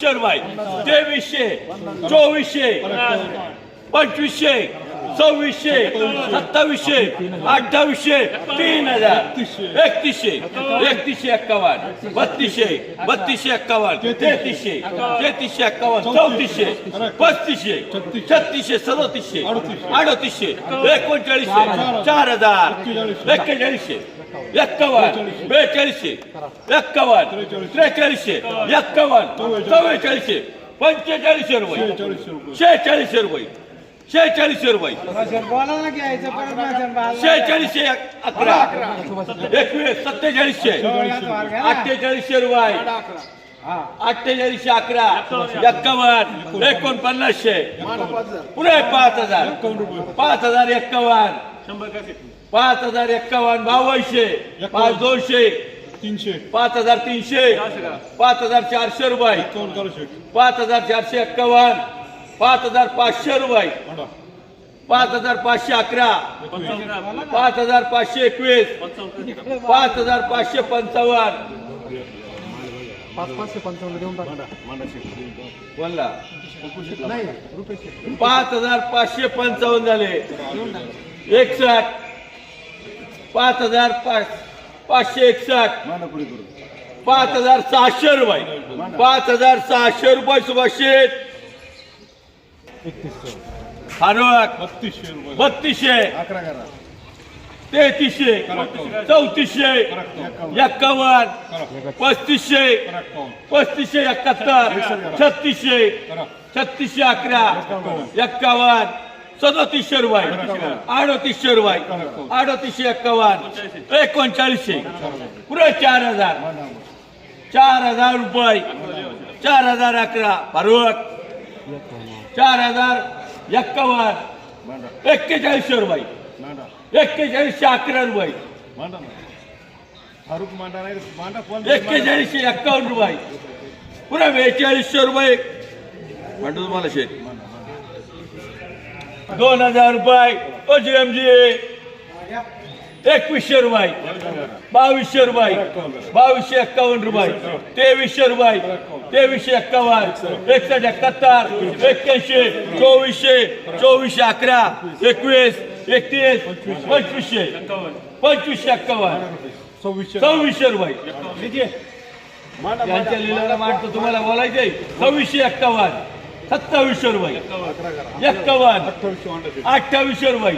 तेवीसशे चोवीसशे पंचवीसशे सव्वीसशे सत्तावीसशे अठ्ठावीसशे तीन हजार एकतीसशे एकतीसशे एक्कावन्न बत्तीसशे बत्तीसशे एक्कावन्न तेहतीसशे तेहतीसशे एक्कावन्न चौतीसशे पस्तीसशे छत्तीसशे सदोतीसशे अडतीसशे एकोणचाळीसशे चार हजार एक्केचाळीसशे एक्कावन्न बेचाळीसशे एक्कावन्न त्रेचाळीसशे एक्कावन्न चव्वेचाळीसशे पंचेचाळीसशे रुपये शेहेचाळीसशे रुपये शेहेचाळीसशे रुपये. शेहेचाळीसशे एक- अकरा. एकवीस सत्तेचाळीसशे. अठ्ठेचाळीसशे रुपये. अठ्ठेचाळीसशे अकरा. एक्कावन्न एकोणपन्नासशे. पुढे पाच हजार. पाच हजार एक्कावन्न. पाच हजार एक्कावन्न बावनशे पाच दोनशे. तीनशे. पाच हजार तीनशे. पाच हजार चारशे रुपये. पाच हजार चारशे एक्कावन्न. पाच हजार पाचशे रुपये. पाच हजार पाचशे अकरा. पाच हजार पाचशे एकवीस. पाच हजार पाचशे पंचावन्न. पाच पाचशे पंचावन्न हजार पाचशे पंचावन्न झाले. एकसष्ट. पाच हजार पाच पाचशे एकसष्ट. पाच हजार सहाशे रुपये. पाच हजार सहाशे रुपये सुभाषे हानवक बत्तीसशे बत्तीसशे. अकरा करा. तेहतीसशे. चौतीसशे. एक्कावन्न. पस्तीसशे. पस्तीसशे एकाहत्तर. छत्तीसशे. छत्तीसशे अकरा. एक्कावन्न. सदोतीसशे रुपये. अडोतीसशे रुपये. अडोतीसशे एक्कावन्न. एकोणचाळीसशे. पुरे चार हजार. चार हजार रुपये. चार हजार अकरा. फारुक चार हजार एक्कावन्न एक्केचाळीसशे रुपये मांडा एक्केचाळीसशे अकरा रुपये मांडा ना फारुक मांडा नाही मांडा कोण एक्केचाळीसशे एक्कावन्न रुपये पुन्हा बेचाळीसशे रुपये म्हणतो तुम्हाला शेत दोन हजार रुपये ओ जी एम जी एकवीसशे रुपये. बावीसशे रुपये. बावीसशे एक्कावन्न रुपये. तेवीसशे रुपये. तेवीसशे एक्कावन्न. एकसष्ट एकाहत्तर. एक्क्याऐंशी. चोवीसशे चोवीसशे अकरा. एकवीस. एकतीस. पंचवीसशे पंचवीसशे एक्कावन्न. सव्वीसशे सव्वीसशे रुपये. त्यांच्या लिलाला मांडतो तुम्हाला बोलायचंय. सव्वीसशे एक्कावन्न. सत्तावीसशे रुपये एक्कावन्न अठ्ठावीसशे रुपये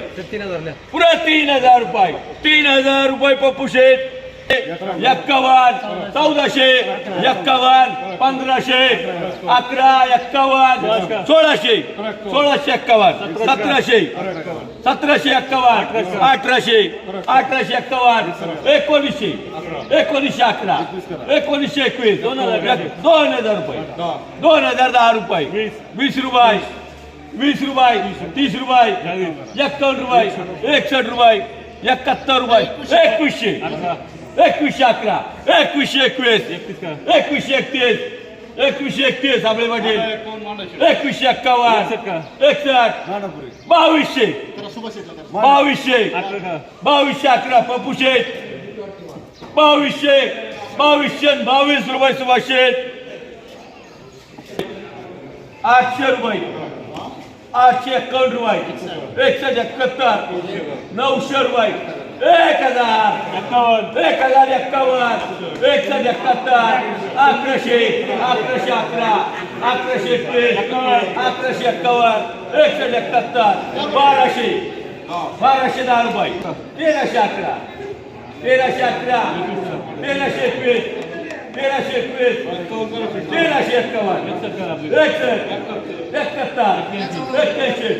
पुरा तीन हजार रुपये. तीन हजार रुपये पप्पू शेठ. एक्कावन्न चौदाशे एक्कावन्न पंधराशे अकरा एक्कावन्न सोळाशे सोळाशे एक्कावन्न सतराशे सतराशे एक्कावन्न अठराशे अठराशे एक्कावन्न एकोणीसशे एकोणीसशे अकरा एकोणीसशे एकवीस दोन हजार दोन हजार रुपये दोन हजार दहा रुपये वीस रुपये वीस रुपये तीस रुपये एक्कावन्न रुपये एकसष्ट रुपये एकाहत्तर रुपये एकवीसशे एकवीसशे अकरा एकवीसशे एकवीस एकवीसशे एकतीस एकवीसशे एकतीस आपले पाटील एकावन्न मांडा एकवीसशे एक्कावन्न एकसष्ट बावीसशे बावीसशे बावीसशे अकरा पप्पू शेठ बावीसशे बावीसशे आणि बावीस रुपये सुभाषे आठशे रुपये आठशे एकावन्न रुपये एकशे एकाहत्तर नऊशे रुपये एक हजार एकावन्न एक हजार एक्कावन्न एकशे एकाहत्तर अकराशे अकराशे अकरा अकराशे एकवीस अकराशे एक्कावन्न एकशे एकाहत्तर बाराशे बाराशे दहा रुपये तेराशे अकरा तेराशे अकरा तेराशे एकवीस तेराशे एकवीस तेराशे एक्कावन्न एकसष्ट एकाहत्तर एक्क्याऐंशी